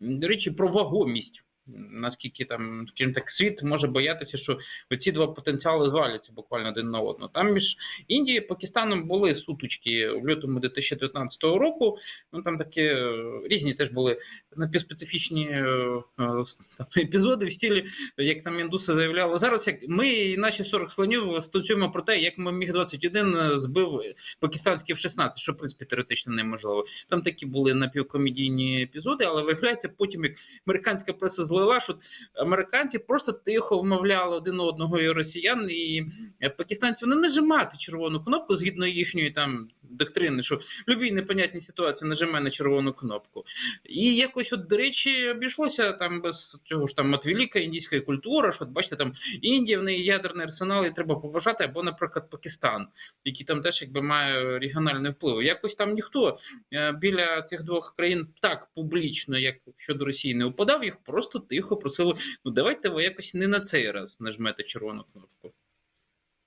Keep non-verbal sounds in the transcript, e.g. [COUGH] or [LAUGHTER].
До речі, про вагомість. Наскільки там, скажімо так, світ може боятися, що ці два потенціали зваляться буквально один на одного. Там між Індією і Пакистаном були сутички в лютому 2019 року. Ну там такі е, різні теж були напівспецифічні е, е, там, [LAUGHS] епізоди в стилі, як там індуси заявляли. Зараз як ми і наші 40 слонів станцюємо про те, як ми міг 21 збив пакистанський в 16, що в принципі теоретично неможливо. Там такі були напівкомедійні епізоди, але виявляється, потім як американська преса злила, що американці просто тихо вмовляли один одного і росіян, і пакистанці вони нажимати червону кнопку згідно їхньої там доктрини, що в будь-якій непонятній ситуації нажимає на червону кнопку. І якось, от, до речі, обійшлося там без цього ж там от велика індійська культура, що от, бачите, там Індія в неї ядерний арсенал, і треба поважати, або, наприклад, Пакистан, який там теж якби має регіональний вплив. Якось там ніхто е, біля цих двох країн так публічно, як щодо Росії, не упадав, їх просто тихо просили: ну давайте ви якось не на цей раз нажмете червону кнопку.